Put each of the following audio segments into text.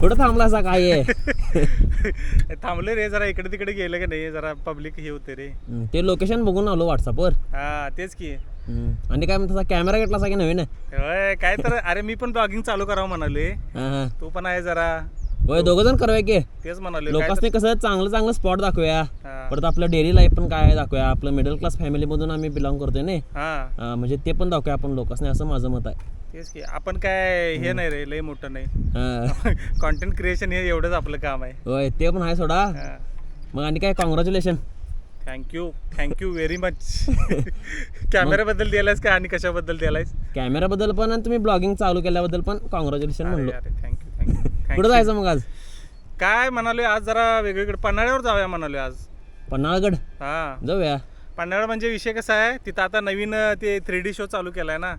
कुठं थांबला असा काय आहे? थांबले रे जरा इकडे तिकडे गेलं का नाही जरा पब्लिक हे होते रे. हम्म, ते लोकेशन बघून आलो व्हॉट्सअपवर हा तेच की. आणि काय म्हणता कॅमेरा घेतला असा की नवीन? होय काय तर अरे मी पण ब्लॉगिंग चालू करावं म्हणाले हा हा. तू पण आहे जरा. होय दोघं जण करूया की. तेच म्हणाले काय लोकांनी कसं चांगलं चांगलं स्पॉट दाखवूया. हा. परत आपलं डेली लाईफ पण काय आहे दाखवूया. आपलं मिडल क्लास फॅमिलीमधून आम्ही बिलॉंग करतोय ना हा. अं, म्हणजे ते पण दाखवूया आपण लोकांनी असं माझं मत आहे. तेच की आपण काय हे नाही रे लय मोठं नाही. हा. कॉन्टेंट क्रिएशन हे एवढंच आपलं काम आहे. होय ते पण आहे सोडा. मग आणि काय congratulation thank you thank you very much कॅमेऱ्याबद्दल दिलायस का आणि कशाबद्दल दिलायस? कॅमेराबद्दल पण आणि तुम्ही ब्लॉगिंग चालू केल्याबद्दल पण कॉंग्रॅच्युलेशन म्हणलो. थँक्यू थँक्यू कुठं जायचं मग आज? काय म्हणालोय आज जरा वेगवेगळे पन्हाळ्यावर जाऊया म्हणालोय आज. पन्हाळगड? हा. जाऊया. पन्हाळ म्हणजे विषय कसा आहे तिथं आता नवीन ते थ्री डी शो चालू केलाय ना.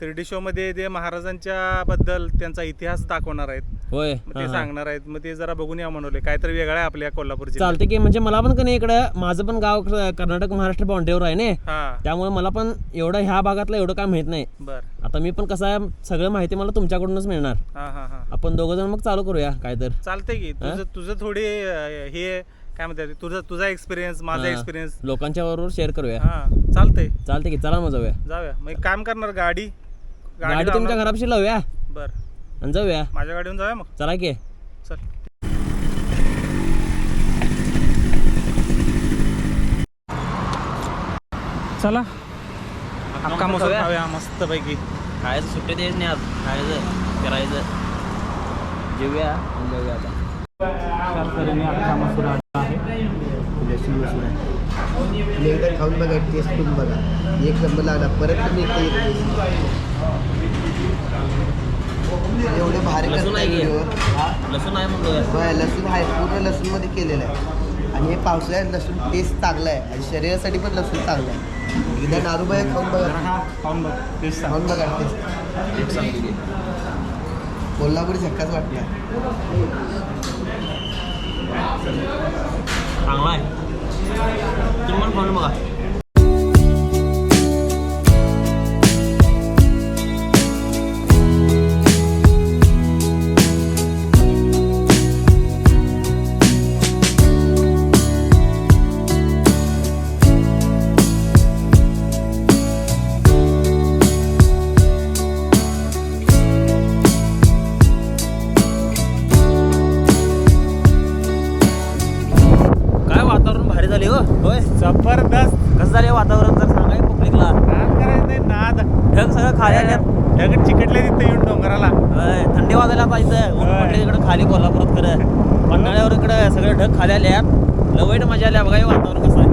हा थ्री डी शो मध्ये ते महाराजांच्या बद्दल त्यांचा इतिहास दाखवणार आहेत होय. मग ते सांगणार आहेत मग ते जरा बघून या म्हणवले काहीतरी वेगळं आहे आपल्या कोल्हापूर जिल्ह्यात. चालते की म्हणजे मला पण का नाही इकडं माझं पण गाव क- कर्नाटक महाराष्ट्र बाउंड्रीवर आहे ना? हा. त्यामुळे मला पण एवढं ह्या भागातलं एवढं काय माहीत नाही. बर. आता मी पण कसं आहे सगळं माहिती मला तुमच्याकडूनच मिळणार. हा हा हा. आपण दोघं जण मग चालू करूया काय तर. चालतंय की. तुझं तुझं थोडी अं, हे काय म्हणतात तुझं तुझा एक्सपिरियन्स माझा एक्सपिरियन्स लोकांच्या बरोबर शेअर करूया. हा चालतंय. चालते की चला मग जाऊया. जाऊया. मग एक काम करणार गाडी गाडी तुमच्या घरापाशी लावूया. बर. आणि जाऊया. माझ्या गाडीवर जाऊया मग? चला की. चल. चला. अक्का खाऊया. खाऊया मस्त पैकी खायचं सुट्टी द्यायचं नाही आज. खायचं फिरायचं. जेऊया आणि जाऊया आता. मसूर आहे. खाऊन बघा टेस्ट करून बघा. एक नंबर लागला परत तुम्ही भारी लसूण आहे की? हा? लसूण आहे म्हणतो होय, लसूण आहे पूर्ण लसूणमध्ये केलेलं आहे. आणि हे पावसाळ्यात लसूण टेस्ट चांगला आहे. आणि शरीरासाठी पण लसूण चांगलं आहे. एकदा नारूबाई खाऊन बघा. खाऊन बघ. टेस्ट खाऊन बघा टेस्ट कोल्हापूर झक्काच वाटणार चांगला आहे. तुम्ही पण खाऊन बघा. जबरदस्त. कसं झाले वातावरण जर सांगाय पब्लिकला नाद करायचं नाही नाद. ढग सगळं खाली ढगत चिकटले तिथं येऊन डोंगराला. थंडी वाजायला पाहिजे ऊन. पडले इकडे खाली कोल्हापुरात खरं. पन्हाळ्यावर इकडे सगळे ढग खाली आल्यात. लवईट मजा आल्या बघा वातावरण कसं आहे.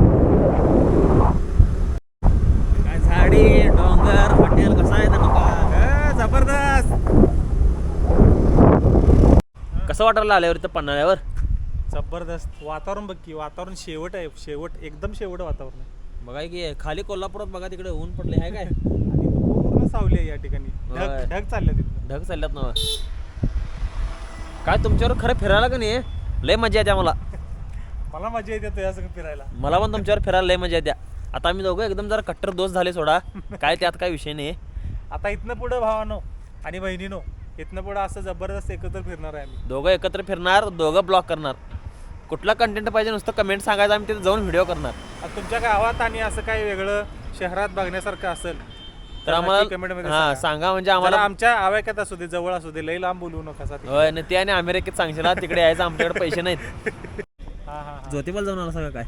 काय झाडी डोंगर हॉटेल कसं आहे त्यांना जबरदस्त. कसं वाटायला आल्यावर इथं पन्हाळ्यावर? जबरदस्त वातावरण बघ की वातावरण शेवट आहे शेवट एकदम शेवट वातावरण. आहे बघा की खाली कोल्हापुरात बघा तिकडे ऊन पडले आहे काय? आणि पूर्ण सावली आहे या ठिकाणी. होय. ढग ढग चालले तिथं. ढग चालल्यात ना. काय तुमच्यावर खरं फिरायला का नाही? लय मजा येते आम्हाला. मला मजा येते तुझ्या सगळं फिरायला. मला पण तुमच्यावर फिरायला लय मजा येते. आता आम्ही दोघं एकदम जरा कट्टर दोस्त झाले सोडा. काय त्यात काय विषय नाही. आता इथनं पुढं भावानो आणि बहिणीनो इथनं पुढं असं जबरदस्त एकत्र फिरणार आहे आम्ही. दोघं एकत्र फिरणार दोघं ब्लॉक करणार. कुठला कंटेंट पाहिजे नुसतं कमेंट सांगायचं आम्ही तिथे जाऊन व्हिडिओ करणार. तुमच्या गावात आणि असं काही वेगळं शहरात बघण्यासारखं असेल तर आम्हाला हा सांगा. म्हणजे आम्हाला आमच्या आवाक्यात असू दे जवळ असू दे लई लांब बोलू नका ते आणि अमेरिकेत सांगशील तिकडे यायचं आमच्याकडे पैसे नाहीत. हा हा हा. ज्योतिबाला जाऊन आला सगळं काय?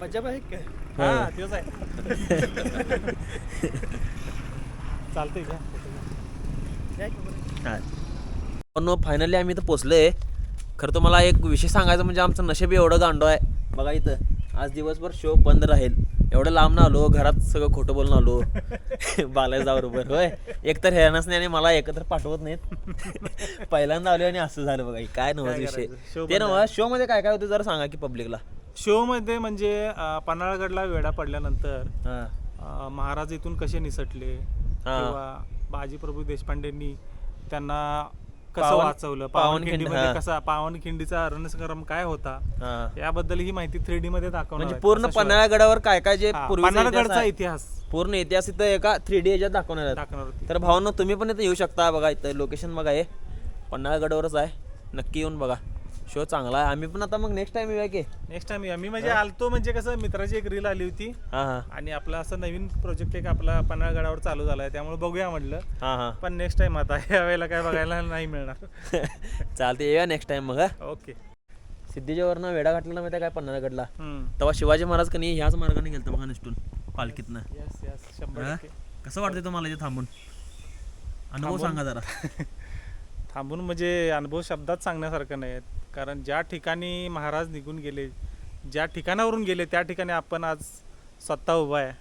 पंजाब आहे काय हा तोच आहे. चालतंय का? पण फायनली आम्ही इथं पोचलोय खरं तुम्हाला एक विषय सांगायचं म्हणजे आमचं नशीब एवढं गांडो आहे. बघा इथं आज दिवसभर शो बंद राहील. एवढं लांब ना आलो घरात सगळं खोटं बोलून आलो. बालाजा बरोबर होय. एकतर हेरणाच नाही आणि मला एकत्र पाठवत नाहीत. पहिल्यांदा आलो आणि असं झालं बघा काय नव्हतं विषय. ते बंद नव्ह शो मध्ये काय काय होतं जरा सांगा की पब्लिकला शो मध्ये म्हणजे पन्हाळगडला वेढा पडल्यानंतर महाराज इथून कसे निसटले हा. किंवा बाजीप्रभू देशपांडेंनी त्यांना कसं पावन- वाचवलं? पावनखिंड, हा. कसा पावनखिंडीचा रणसंग्राम काय होता? हां. याबद्दल ही माहिती थ्री डी मध्ये दाखवणार म्हणजे आहे. पूर्ण आहे. पन्हाळगडावर काय काय जे हा, इतिहास पन्हाळगडचा इतिहास. पूर्ण इतिहास इथं एका थ्री डी ह्याच्यात दाखवणार आहेत. दाखवणार होती. तर भावांनो तुम्ही पण इथं येऊ शकता बघा इथं लोकेशन बघा हे. पन्हाळगडावरच आहे. नक्की येऊन बघा. शो चांगला आहे. आम्ही पण आता मग नेक्स्ट टाइम येऊया की. नेक्स्ट टाइम मी म्हणजे आलतो म्हणजे कसं मित्राची एक रील आली होती. हां हां. आणि आपला असं नवीन प्रोजेक्ट एक आपला पन्हाळगडावर चालू झाला आहे त्यामुळे बघूया म्हटलं. हां हां. पण नेक्स्ट टाइम आता या वेळेला काय बघायला नाही मिळणार. चालते येऊया नेक्स्ट टाइम मग हा. ओके सिद्धीच्यावरनं वेडा घातलेला माहिती काय पन्हाळगडला. तेव्हा शिवाजी महाराज कनी ह्याच मार्गाने गेलतं बघा निष्ठून पालखीतनं. शंभर हा? टक्के. कसं वाटतंय तुम्हाला इथे थांबून? अनुभव? सांगा जरा. थांबून म्हणजे अनुभव शब्दात सांगण्यासारखं नाही. कारण ज्या ठिकाणी महाराज निघून गेले ज्या ठिकाणावरून गेले त्या ठिकाणी आपण आज स्वतः उभा आहे.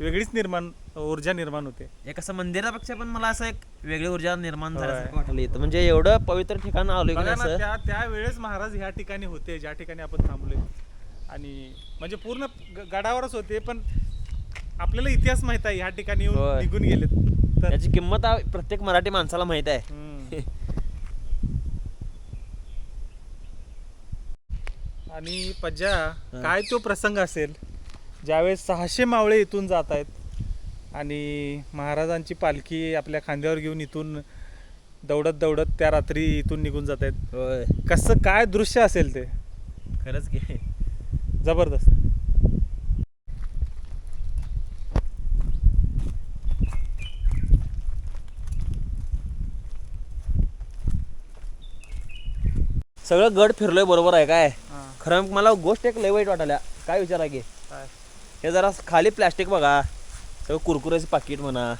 वेगळीच निर्माण ऊर्जा निर्माण होते. एक असं मंदिरापेक्षा पण मला असं एक वेगळी ऊर्जा निर्माण होय. झाल्यासारखं वाटलं इथं. म्हणजे एवढं पवित्र ठिकाण आलोय की बघा ना असं त्या त्यावेळेस महाराज ह्या ठिकाणी होते ज्या ठिकाणी आपण थांबलोय. आणि म्हणजे पूर्ण ग- गडावरच होते पण आपल्याला इतिहास माहीत आहे ह्या ठिकाणी येऊन होय. निघून गेलेत. तर त्याची किंमत आ- प्रत्येक मराठी माणसाला माहीत आहे. हम्म. आणि पज्जा काय तो प्रसंग असेल? ज्यावेळेस सहाशे मावळे इथून जात आहेत आणि महाराजांची पालखी आपल्या खांद्यावर घेऊन इथून दौडत दौडत त्या रात्री इथून निघून जात आहेत. कसं काय दृश्य असेल ते? खरंच की. जबरदस्त. सगळं गड फिरलोय बरोबर आहे काय. खरं मला गोष्ट एक लय वाईट वाटायला काय विचारा की? हे जरा खाली प्लॅस्टिक बघा. सगळं कुरकुऱ्याचं पाकिट म्हणा.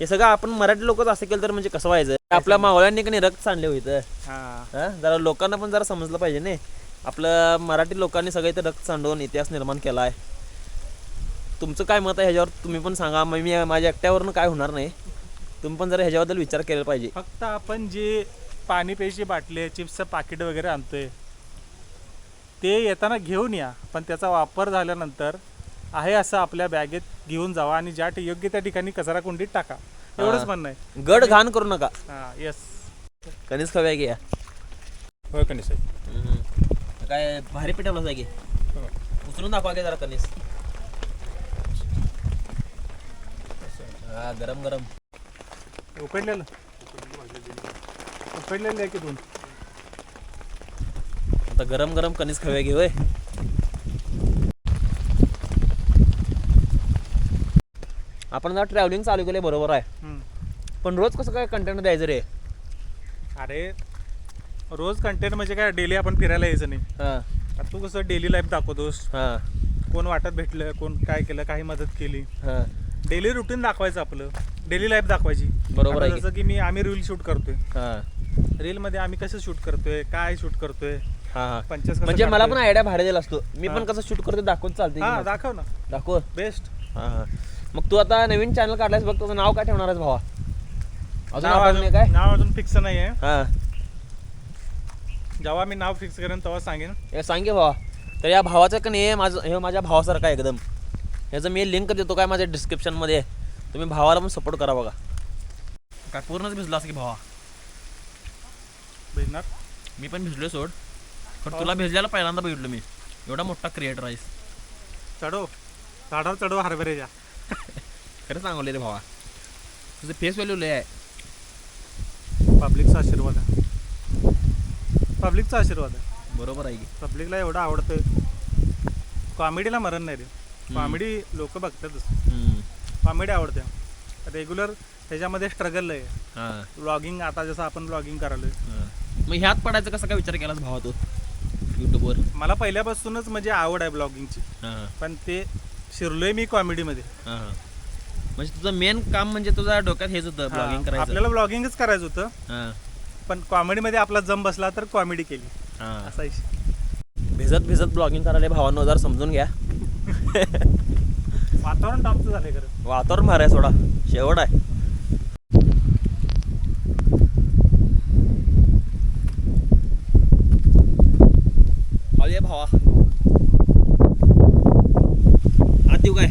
हे सगळं आपण मराठी लोकच असं केलं तर म्हणजे कसं व्हायचं? आपल्या मावळ्यांनी कधी रक्त सांडले होतं जरा लोकांना पण जरा समजलं पाहिजे नाही आपलं मराठी लोकांनी सगळं इथं रक्त सांडवून इतिहास निर्माण केला आहे तुमचं काय मत आहे ह्याच्यावर? तुम्ही पण सांगा. मग मी माझ्या एकट्यावरनं काय होणार नाही. तुम्ही पण जरा ह्याच्याबद्दल विचार केला पाहिजे. फक्त आपण जे पाणी प्यायची बाटले चिप्सचं पाकिट वगैरे आणतोय ते येताना घेऊन या पण त्याचा वापर झाल्यानंतर आहे असं आपल्या बॅगेत घेऊन जावा आणि ज्या योग्य त्या ठिकाणी कचरा कुंडीत टाका. एवढंच हा. म्हणणं आहे. गड घाण करू नका. हा येस कणीस खाव्या की या. होय कनिष काय भारी पिठावलं आहे की उचलून दाखवा की जरा कणीस. हा गरम गरम उकडलेलं. उकडलेलं आहे की दोन? आता गरम गरम कणीस खाव्या घे होय? आपण जरा ट्रॅव्हलिंग चालू केले बरोबर आहे. पण रोज कसं काय कंटेंट द्यायचं रे? अरे रोज कंटेंट म्हणजे काय डेली आपण फिरायला यायचं नाही. हां. तू कसं डेली लाईफ दाखवतोस? हां. कोण वाटत भेटलं कोण काय केलं काही मदत केली. हां. डेली रुटीन दाखवायचं आपलं. डेली लाईफ दाखवायची. बरोबर आहे. जसं की मी आम्ही रील शूट करतोय. हां. रील मध्ये आम्ही कसं शूट करतोय काय शूट करतोय? पंचस कसं म्हणजे मला पण काढतोय. आयडिया भारी दिला असतो. मी पण हां. कसं शूट करतो दाखवून चालते हा दाखव ना. दाखव. बेस्ट हां हां. मग तू आता नवीन चॅनल काढलायस बघ तुझं नाव काय ठेवणार आहेस भावा? अजून नाव नाही काय? नाव अजून फिक्स नाही आहे हां. जेव्हा मी नाव फिक्स करेन तेव्हा सांगेन. हे सांग भावा. तर या भावाचं का नाही माझं हे माझ्या भावासारखं आहे एकदम. ह्याचं मी लिंक देतो काय माझ्या डिस्क्रिप्शनमध्ये तुम्ही भावाला पण सपोर्ट करा बघा. काय पूर्णच भिजला असं की भावा? भेटणार मी पण भिजलोय सोड. पण तुला भिजल्याला पहिल्यांदा बघितलं मी. एवढा मोठा क्रिएटर आहेस. चढव झाडावर चढव हरभऱ्याच्या. खरं सांगले रे भावा. तुझं फेस व्हॅल्यू लय आहे. पब्लिकचा आशीर्वाद आहे. पब्लिकचा आशीर्वाद आहे. बरोबर आहे की. पब्लिकला एवढं आवडतं कॉमेडीला मरण नाही रे. कॉमेडी लोक बघतातच हम्म. कॉमेडी आवडते. रेग्युलर त्याच्यामध्ये स्ट्रगल आहे. हां. व्लॉगिंग आता जसं आपण व्लॉगिंग करालोय. हां. मग ह्यात पडायचं कसं काय विचार केलास भावा तू? यूट्यूबवर? मला पहिल्यापासूनच म्हणजे आवड आहे ब्लॉगिंगची हां. हां पण ते शिरलोय मी कॉमेडीमध्ये हां हां. म्हणजे तुझं मेन काम म्हणजे तुझ्या डोक्यात हेच होतं ब्लॉगिंग करायचं. आपल्याला ब्लॉगिंगच करायचं होतं. हां. पण कॉमेडीमध्ये आपला जम बसला तर कॉमेडी केली. हां. असा विषय. भिजत भिजत ब्लॉगिंग करायला भावांनो जरा समजून घ्या. वातावरण टॉपचं झालंय खरं. वातावरण भारी आहे सोडा. शेवट आहे. अरे भावा आत देऊ काय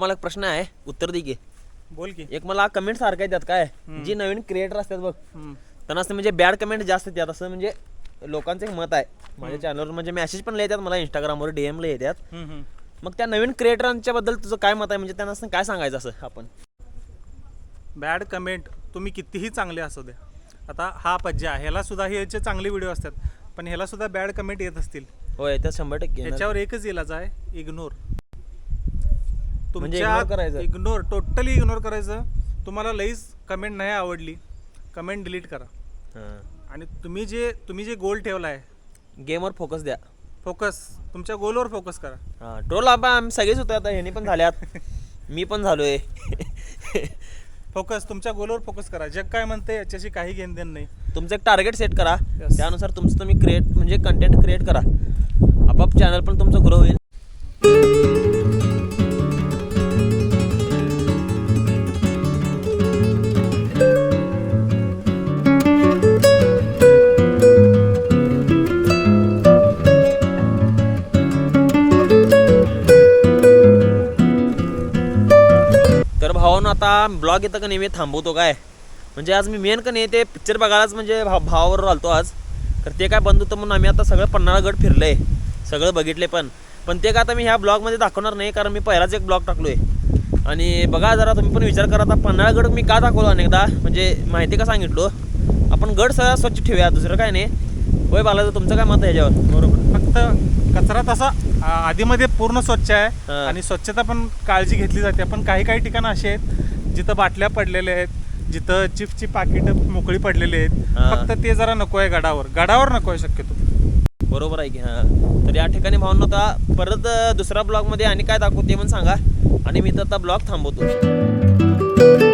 मला एक प्रश्न आहे. उत्तर दे की. बोल की. एक मला कमेंट सारखं त्यात काय? जी नवीन क्रिएटर असतात बघ. त्यांना असं म्हणजे बॅड कमेंट जास्त येतात. असं म्हणजे लोकांचं एक मत आहे. माझ्या चॅनलवर म्हणजे मेसेज पण येतात. मला इंस्टाग्रामवर डीएमला येतात. मग त्या नवीन क्रिएटरांच्या बद्दल तुझं काय मत आहे? म्हणजे त्यांना काय सांगायचं असं आपण? बॅड कमेंट तुम्ही कितीही चांगले असू द्या आता हा पज्जा ह्याला सुद्धा हे याचे चांगले व्हिडिओ असतात पण ह्याला सुद्धा बॅड कमेंट येत असतील. होय त्या शंभर टक्के. ह्याच्यावर एकच इलाज आहे. इग्नोर तुमच्या ignore करायचं? इग्नोर टोटली इग्नोर करायचं. तुम्हाला लईच कमेंट नाही आवडली. कमेंट डिलीट करा. आणि तुम्ही जे तुम्ही जे गोल ठेवला आहे गेमवर फोकस द्या. फोकस तुमच्या गोलवर फोकस करा. ट्रोल आपण आम्ही सगळेच होतो आता. ह्यानी पण झाल्यात. मी पण झालोय. फोकस तुमच्या गोलवर फोकस करा. जग काय म्हणते याच्याशी काही घेण देण नाही. तुमचं एक टार्गेट सेट करा. त्यानुसार तुमचं तुम्ही क्रिएट म्हणजे कंटेंट क्रिएट करा. आपाप चॅनल पण तुमचं ग्रो होईल. ब्लॉग येतं का नाही मी थांबवतो काय? म्हणजे आज मी मेन का नाही ते पिक्चर बघायलाच म्हणजे भाव भावावर आलतो आज. तर ते काय बंद होतं म्हणून आम्ही आता सगळं पन्हाळा गड फिरलंय. सगळं बघितले पण. पण ते काय आता मी ह्या ब्लॉगमध्ये दाखवणार नाही कारण मी पहिलाच एक ब्लॉग टाकलोय. आणि बघा जरा तुम्ही पण विचार करा आता पन्हाळा गड मी का दाखवलो अनेकदा म्हणजे माहिती का सांगितलो? आपण गड सगळा स्वच्छ ठेवूया दुसरं काय नाही. होय बालाचं तुमचं काय मत आहे याच्यावर? बरोबर. फक्त कचरा तसा आधीमध्ये पूर्ण स्वच्छ आहे. आणि स्वच्छता पण काळजी घेतली जाते. पण काही काही ठिकाणं अशी आहेत जिथं बाटल्या पडलेल्या आहेत जिथं चिप्सची पाकिट मोकळी पडलेली आहेत हा. फक्त ते जरा नको आहे गडावर. गडावर नको आहे शक्यतो. बरोबर आहे की हां. तर या ठिकाणी भावना आता परत अं, दुसऱ्या ब्लॉगमध्ये आणि काय दाखवू ते पण सांगा. आणि मी तर आता ब्लॉग थांबवतो